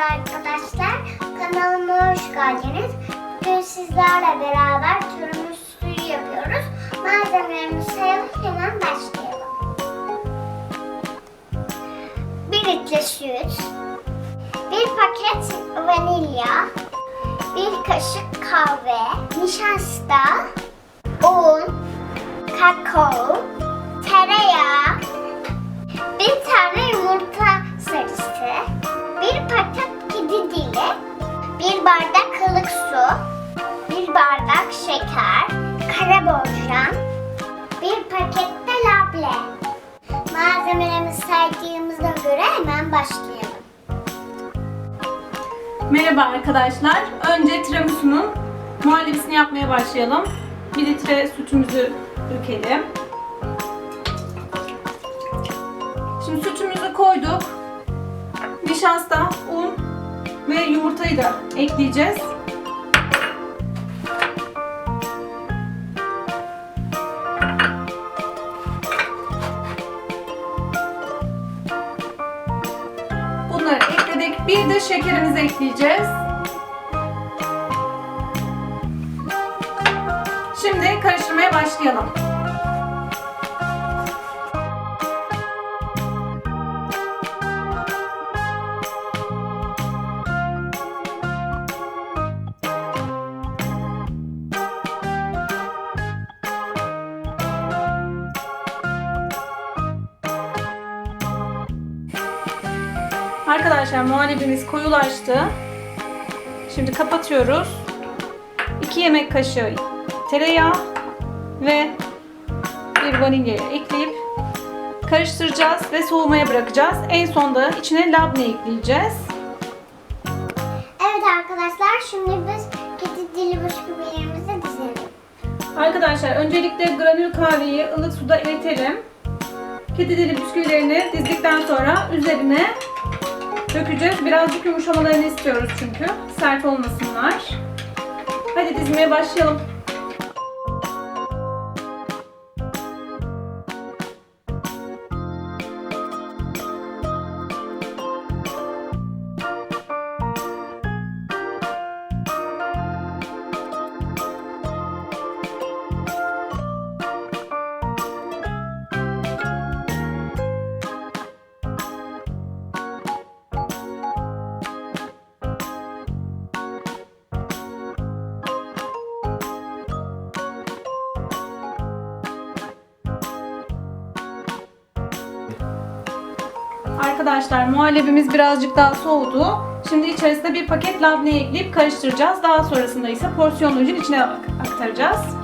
Merhaba arkadaşlar. Kanalıma hoş geldiniz. Bugün sizlerle beraber türümüz suyu yapıyoruz. Malzemelerimizi sayalım hemen başlayalım. 1 litre süt, 1 paket vanilya, 1 kaşık kahve, nişasta, un, kakao, tereyağı, bir tane yumurta sarısı, başlayalım. Merhaba arkadaşlar. Önce tiramisu'nun muhallebisini yapmaya başlayalım. 1 litre sütümüzü dökelim. Şimdi sütümüzü koyduk. Nişasta, un ve yumurtayı da ekleyeceğiz. De şekerimizi ekleyeceğiz. Şimdi karıştırmaya başlayalım. Arkadaşlar muhallebimiz koyulaştı. Şimdi kapatıyoruz. 2 yemek kaşığı tereyağı ve bir vanilyayı ekleyip karıştıracağız ve soğumaya bırakacağız. En sonda içine labne ekleyeceğiz. Evet arkadaşlar şimdi biz kedi dili bisküvilerimizi dizelim. Arkadaşlar öncelikle granül kahveyi ılık suda eritelim. Kedi dili bisküvilerini dizdikten sonra üzerine dökeceğiz. Birazcık yumuşamalarını istiyoruz çünkü. Sert olmasınlar. Hadi dizmeye başlayalım. Arkadaşlar muhallebimiz birazcık daha soğudu. Şimdi içerisine bir paket labne ekleyip karıştıracağız. Daha sonrasında ise porsiyonluğun içine aktaracağız.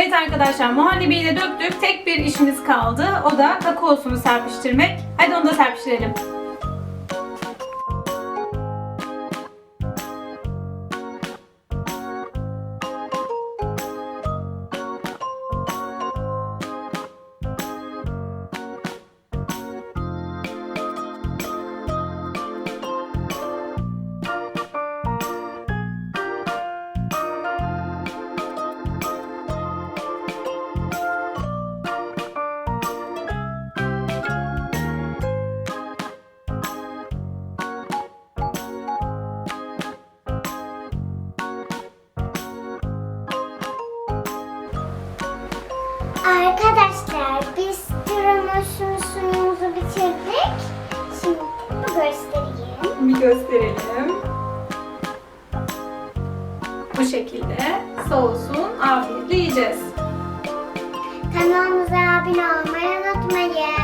Evet arkadaşlar muhallebiyi de döktük. Tek bir işimiz kaldı. O da kakaosunu serpiştirmek. Hadi onu da serpiştirelim. Arkadaşlar biz tiramisu sunumumuzu bitirdik. Şimdi bu göstereyim. Bir gösterelim. Bu şekilde soğusun afiyetle yiyeceğiz. Kanalımıza abone olmayı unutmayın.